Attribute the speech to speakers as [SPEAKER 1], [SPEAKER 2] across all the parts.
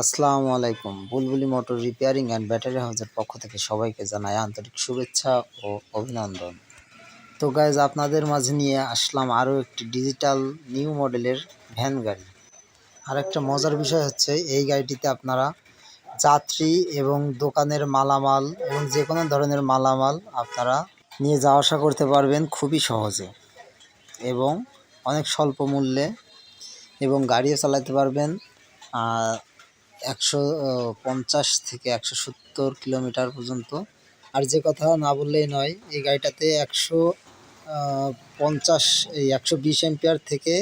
[SPEAKER 1] আসসালামু আলাইকুম। বুলবুলি মোটর রিপেয়ারিং অ্যান্ড ব্যাটারি হাউসের পক্ষ থেকে সবাইকে জানাই আন্তরিক শুভেচ্ছা ও অভিনন্দন। তো গাইজ আপনাদের মাঝে নিয়ে আসলাম আরও একটি ডিজিটাল নিউ মডেলের ভ্যান গাড়ি। আর একটা মজার বিষয় হচ্ছে, এই গাড়িটিতে আপনারা যাত্রী এবং দোকানের মালামাল এবং যে কোনো ধরনের মালামাল আপনারা নিয়ে যাওয়া আসা করতে পারবেন খুবই সহজে এবং অনেক স্বল্প মূল্যে এবং গাড়িও চালাতে পারবেন। একশো পঞ্চাশ থেকে একশো সত্তর কিলোমিটার পর্যন্ত। আর যে কথা না বললেই নয়, এই গাড়িটাতে একশো পঞ্চাশ, এই একশো বিশ এম্পিয়ার থেকে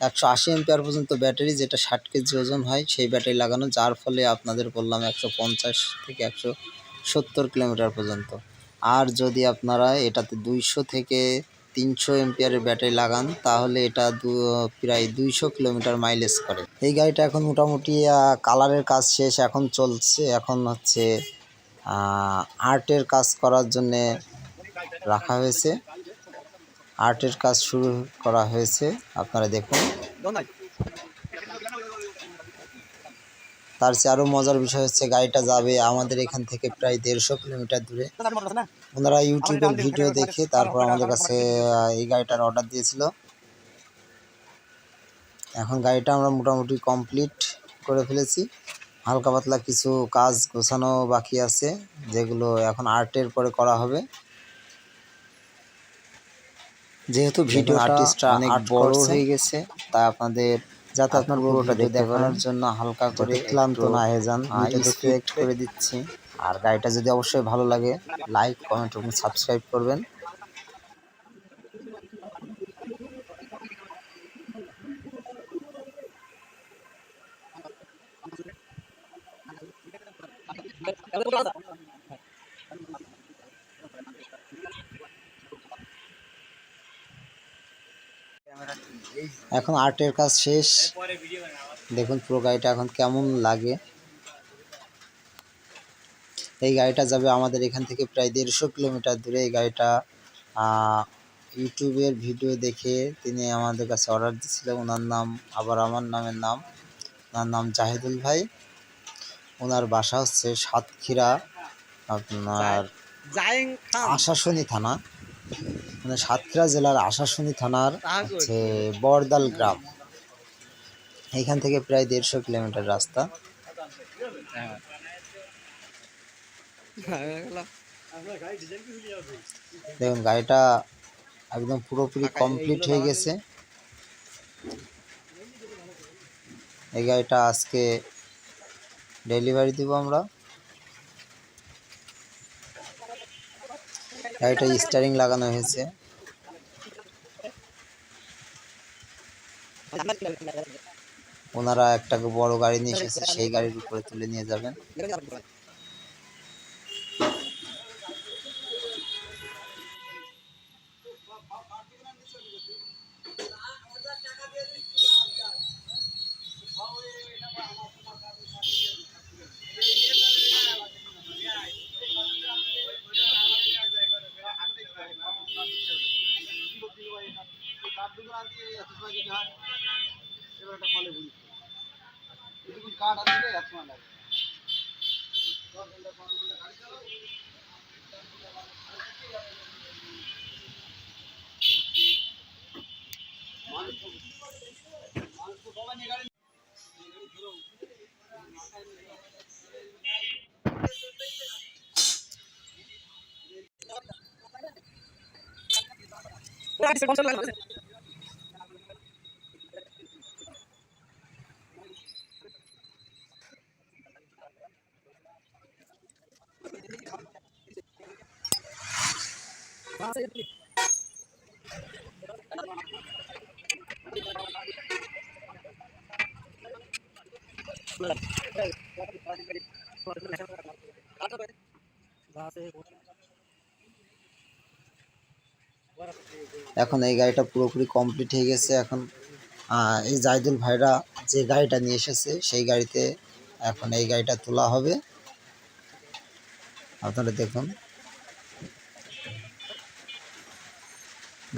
[SPEAKER 1] একশো আশি এম্পিয়ার পর্যন্ত ব্যাটারি, যেটা ষাট কেজি ওজন হয়, সেই ব্যাটারি লাগানো, যার ফলে আপনাদের বললাম একশো পঞ্চাশ থেকে একশো সত্তর কিলোমিটার পর্যন্ত। আর যদি আপনারা এটাতে দুইশো থেকে তিনশো এম্পিয়ারের ব্যাটারি লাগান, তাহলে এটা দু, প্রায় দুইশো কিলোমিটার মাইলেজ করে। এই গাড়িটা এখন মোটামুটি কালারের কাজ শেষ, এখন চলছে। এখন হচ্ছে আর্টের কাজ করার জন্যে রাখা হয়েছে। আর্টের কাজ শুরু করা হয়েছে। আপনারা দেখুন। তার চেয়ে আরও মজার বিষয় হচ্ছে গাড়িটা যাবে আমাদের এখান থেকে প্রায় দেড়শো কিলোমিটার দূরে। ওনারা ইউটিউবের ভিডিও দেখে তারপর আমাদের কাছে এই গাড়িটার অর্ডার দিয়েছিল। এখন গাড়িটা আমরা মোটামুটি কমপ্লিট করে ফেলেছি। হালকা পাতলা কিছু কাজ গোছানো বাকি আছে যেগুলো এখন আর্টের পরে করা হবে। যেহেতু ভিডিও আর্টিস্টরা অনেক বড় হয়ে গেছে তাই আপনাদের যাতে আপনার পুরোটা দেখানোর জন্য হালকা করে ক্লান্ত না হয়ে যান স্ট্রেট করে দিচ্ছি। আর গাড়িটা যদি অবশ্যই ভালো লাগে লাইক কমেন্ট এবং সাবস্ক্রাইব করবেন। এখন আর্টের কাজ শেষ। দেখুন পুরো গাড়িটা এখন কেমন লাগে। এই গাড়িটা যাবে আমাদের এখান থেকে প্রায় দেড়শো কিলোমিটার দূরে। এই গাড়িটা ইউটিউবের ভিডিও দেখে তিনি আমাদের কাছে অর্ডার দিয়েছিলেন ওনার নাম আবার আমার নামের নাম। ওনার নাম জাহিদুল ভাই। ওনার বাসা হচ্ছে সাতক্ষীরা আপনার আশাশনী থানা। মানে সাতক্ষীরা জেলার আশাশুনি থানার হচ্ছে বরদাল গ্রাম। এইখান থেকে প্রায় দেড়শো কিলোমিটার রাস্তা। দেখুন গাড়িটা একদম পুরোপুরি কমপ্লিট হয়ে গেছে। এই গাড়িটা আজকে ডেলিভারি দিব আমরা। গাড়িটা স্টারিং লাগানো হয়েছে। ওনারা একটা বড় গাড়ি নিয়ে এসেছে, সেই গাড়ির উপরে তুলে নিয়ে যাবেন। Blood. এখন এই গাড়িটা পুরোপুরি কমপ্লিট হয়ে গেছে। এখন এই জাইদুল ভাইরা যে গাড়িটা নিয়ে এসেছে, সেই গাড়িতে এখন এই গাড়িটা তোলা হবে। আপনারা দেখুন।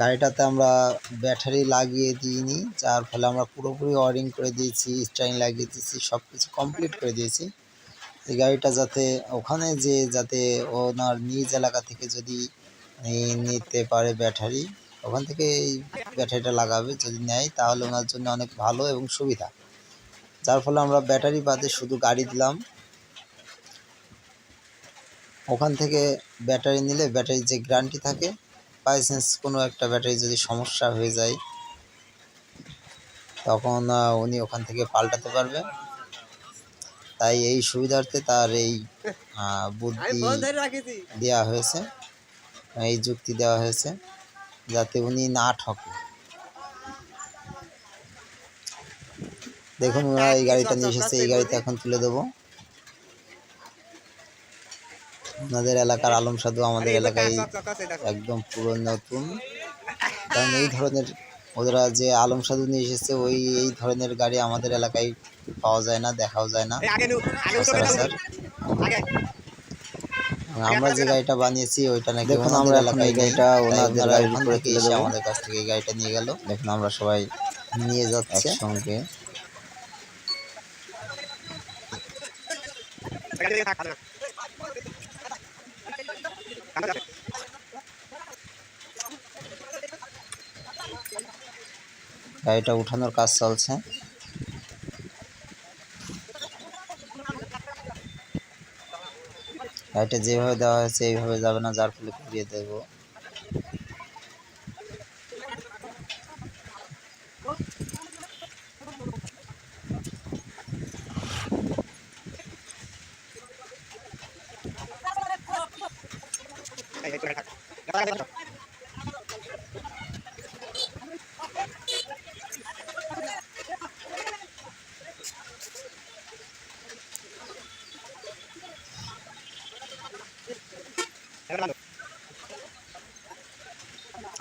[SPEAKER 1] গাড়িটাতে আমরা ব্যাটারি লাগিয়ে দিইনি, যার ফলে আমরা পুরোপুরি ওয়ারিং করে দিয়েছি স্টাইন লাগিয়ে দিয়েছি সব কিছু কমপ্লিট করে দিয়েছি। এই গাড়িটা যাতে ওখানে যে যাতে ওনার নিজ এলাকা থেকে যদি নিতে পারে ব্যাটারি, ওখান থেকে এই ব্যাটারিটা লাগাবে, যদি নেয় তাহলে ওনার জন্য অনেক ভালো এবং সুবিধা। যার ফলে আমরা ব্যাটারি বাদে শুধু গাড়ি দিলাম। ওখান থেকে ব্যাটারি নিলে ব্যাটারির যে গ্যারান্টি থাকে বাই চান্স কোনো একটা ব্যাটারি যদি সমস্যা হয়ে যায় তখন উনি ওখান থেকে পাল্টাতে পারবে তাই এই সুবিধার্থে তার এই বুদ্ধি দেওয়া হয়েছে এই যুক্তি দেওয়া হয়েছে যাতে উনি না ঠকে। দেখুন ওরা এই গাড়িটা নিয়ে এসেছে এই গাড়িতে এখন তুলে দেবো। আপনাদের এলাকার আলম সাধু আমাদের এলাকায় একদম পুরো নতুন। কারণ এই ধরনের ওরা যে আলম সাধু নিয়ে এসেছে ওই এই ধরনের গাড়ি আমাদের এলাকায় পাওয়া যায় না দেখাও যায় না। সচরাচর। আমরা যে গাড়িটা বানিয়েছি ওইটা নাকি
[SPEAKER 2] দেখুন আমরা
[SPEAKER 1] এলাকায়
[SPEAKER 2] গাড়িটা ওনাদের
[SPEAKER 1] থেকে এসে আমাদের কাছ থেকে গাড়িটা নিয়ে গেল। দেখুন আমরা সবাই নিয়ে যাচ্ছে।
[SPEAKER 2] একসঙ্গে।
[SPEAKER 1] গাড়িটা উঠানোর কাজ চলছে। গাড়িটা যেভাবে দেওয়া হয়েছে, এইভাবে যাবে না, যার ফলে ঘুরিয়ে দেবো।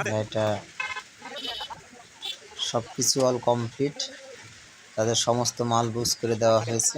[SPEAKER 1] গাড়িটা সব কিছু অল কমপ্লিট তাদের সমস্ত মাল বুঝ করে দেওয়া হয়েছে।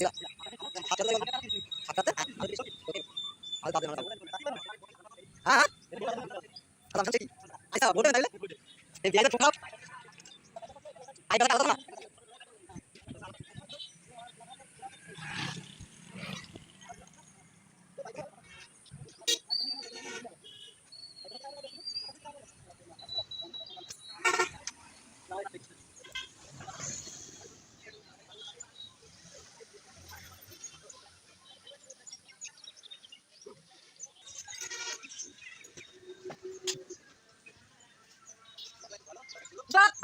[SPEAKER 2] Gracias. ஆ ஆ அதான் சரி ஐயா போட்டு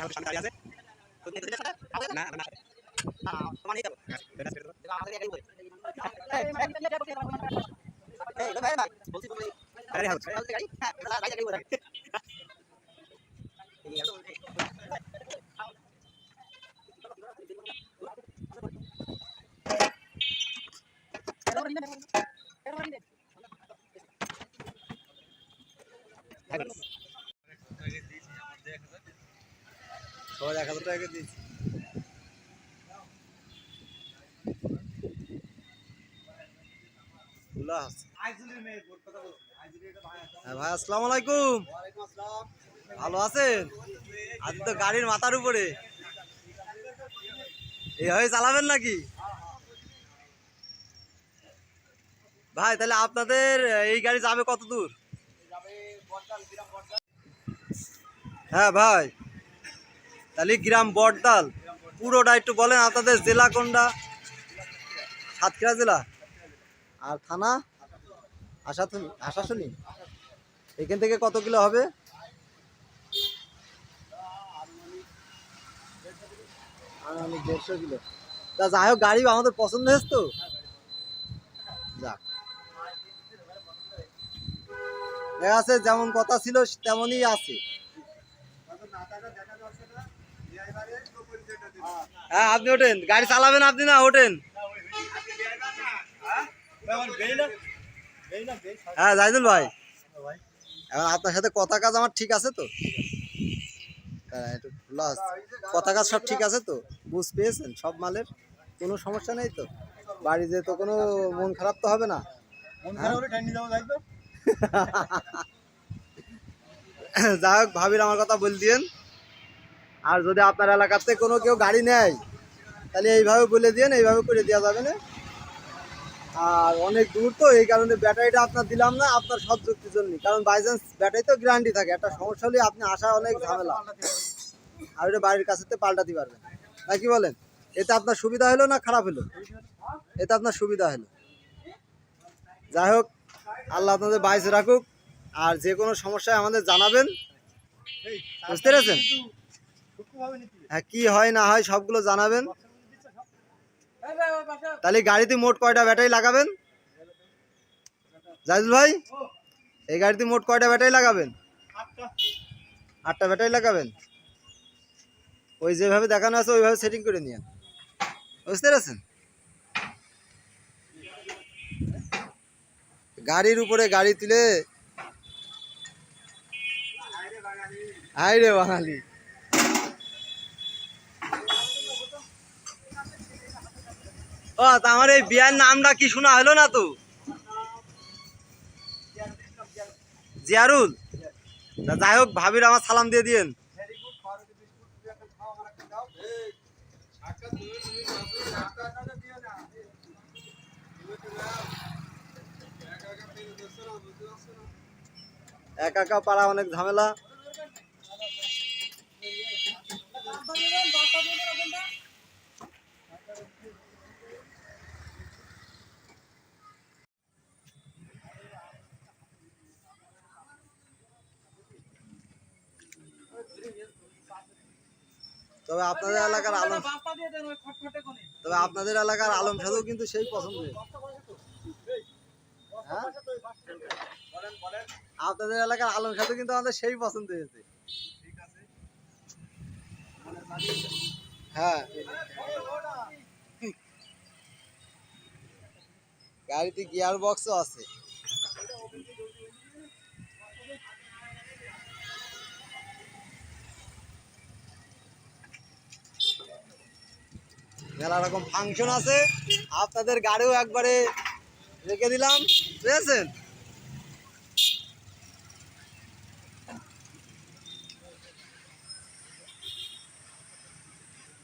[SPEAKER 2] আমাদের সামনে দাঁড়িয়ে আছে। না না। তোমার নিয়ে যাব। হ্যাঁ, আমাদের একাই বলে। হ্যাঁ, হ্যাঁ, এই ভাই ভাই বলছি তুমি আরে হাউস হ্যাঁ। রাইট একাই বলে।
[SPEAKER 3] Thank you.
[SPEAKER 4] সবাই এক হাজার টাকা দিয়েছি। হ্যাঁ ভাই, আসসালামু আলাইকুম। ভালো আছেন? আজ তো গাড়ির মাথার উপরে। এইভাবে চালাবেন নাকি? ভাই, তাহলে আপনাদের, এই গাড়ি যাবে কত দূর? হ্যাঁ ভাই। তাহলে গ্রাম বটদাল পুরোটা একটু বলেন আপনাদের জেলা কোনটা? সাতক্ষীরা জেলা? আর থানা? আশাথুনি আশাশুনি? এখান থেকে কত কিলো হবে? দেড়শো কিলো তা যাই হোক, গাড়ি আমাদের পছন্দ হয়েছে তো। যাক। আছে যেমন কথা ছিল, তেমনই আছে। হ্যাঁ আপনি ওঠেন। গাড়ি চালাবেন আপনি না ওঠেন। হ্যাঁ জাহিদুল ভাই। এখন আপনার সাথে কথা কাজ আমার ঠিক আছে তো? হ্যাঁ, একটু কথা কাজ সব ঠিক আছে তো? বুঝ পেয়েছেন সব মালের? কোনো সমস্যা নেই তো? বাড়িতে তো কোনো মন খারাপ তো হবে না? যাই হোক ভাবির আমার কথা বল দিয়েন। আর যদি আপনার এলাকাতে কোনো কেউ গাড়ি নেয়, তাহলে এইভাবে বলে দিয়েন, এইভাবে করে দেওয়া যাবে না। আর অনেক দূর তো, এই কারণে ব্যাটারিটা আপনার দিলাম না, আপনার সব যুক্তির জন্য কারণ বাই চান্স ব্যাটারি তো গ্যারান্টি থাকে, একটা সমস্যা হলে আপনি আসা অনেক ঝামেলা। আর ওটা বাড়ির কাছে পাল্টাতে পারবেন তাই কি বলেন? এতে আপনার সুবিধা হলো না খারাপ হলো? এতে আপনার সুবিধা হলো। যাই হোক, আল্লাহ আপনাদের বাইস রাখুক। আর যে কোনো সমস্যায় আমাদের জানাবেন। বুঝতে পেরেছেন? হ্যাঁ কি হয় না হয় সবগুলো জানাবেন। তাহলে গাড়িতে মোট কয়টা ব্যাটারি লাগাবেন? জাহিদুল ভাই, এই গাড়িতে মোট কয়টা ব্যাটারি লাগাবেন? আটটা ব্যাটারি লাগাবেন। ওই যেভাবে দেখানো আছে, ওইভাবে সেটিং করে নিয়ে বুঝতে পেরেছেন? গাড়ির উপরে গাড়ি তুলে হাই রে বাঙালি। ও আমার এই বিয়ার নামটা কি শোনা হলো না তো? জিয়ারুল? যাই হোক, ভাবির আমার সালাম দিয়ে দিয়েন। একা একা পাড়া অনেক ঝামেলা। তবে আপনাদের এলাকার আলম তবে আপনাদের এলাকার আলম সাধু কিন্তু সেই পছন্দ। হ্যাঁ? আপনাদের এলাকার আলম সাধু কিন্তু আমাদের সেই পছন্দ হয়েছে। হ্যাঁ। গাড়িতে গিয়ার বক্সও আছে। মেলা রকম ফাংশন আছে। আপনাদের গাড়িও একবারে রেখে দিলাম। বুঝেছেন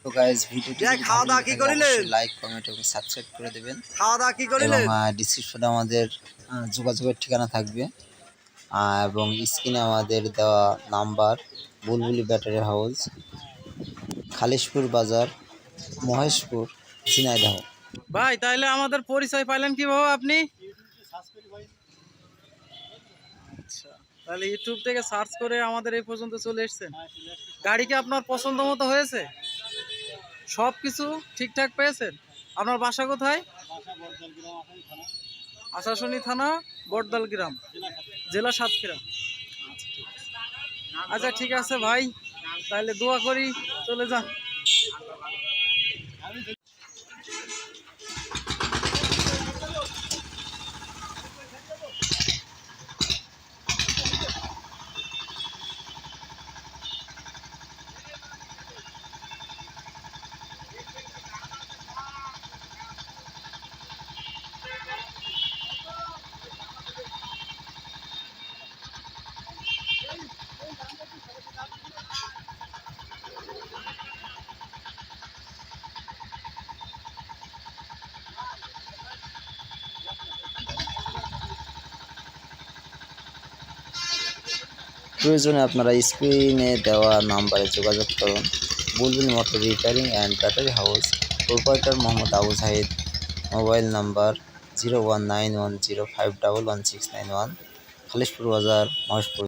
[SPEAKER 1] তো গাইস ভিডিওটি
[SPEAKER 4] খাওয়া দাওয়া কি করিলেন?
[SPEAKER 1] লাইক কমেন্ট এবং সাবস্ক্রাইব করে দিবেন।
[SPEAKER 4] খাওয়া দাওয়া কি
[SPEAKER 1] এবং
[SPEAKER 4] করিলেন?
[SPEAKER 1] ডিসক্রিপশনে আমাদের যোগাযোগের ঠিকানা থাকবে। এবং স্ক্রিনে আমাদের দেওয়া নাম্বার বুলবুলি ব্যাটারি হাউস খালিশপুর বাজার মহেশপুর ঝিনাইদহ।
[SPEAKER 3] ভাই তাইলে আমাদের পরিচয় পাইলেন কীভাবে আপনি? আচ্ছা, তাহলে ইউটিউব থেকে সার্চ করে আমাদের এই পর্যন্ত চলে এসেছেন। গাড়ি কি আপনার পছন্দ মতো হয়েছে? সব কিছু ঠিকঠাক পেয়েছেন? আপনার বাসা কোথায়? আশাশুনি থানা বটদল গ্রাম জেলা সাতক্ষীরা। আচ্ছা ঠিক আছে ভাই তাহলে দোয়া করি চলে যান।
[SPEAKER 1] প্রয়োজনে আপনারা স্ক্রিনে দেওয়া নাম্বারে যোগাযোগ করুন। Bulbul motor repairing and battery house proprietor Mohammad Abu Jahid mobile number zero one nine one zero five double one six nine one Khalishpur বাজার, মহেশপুর।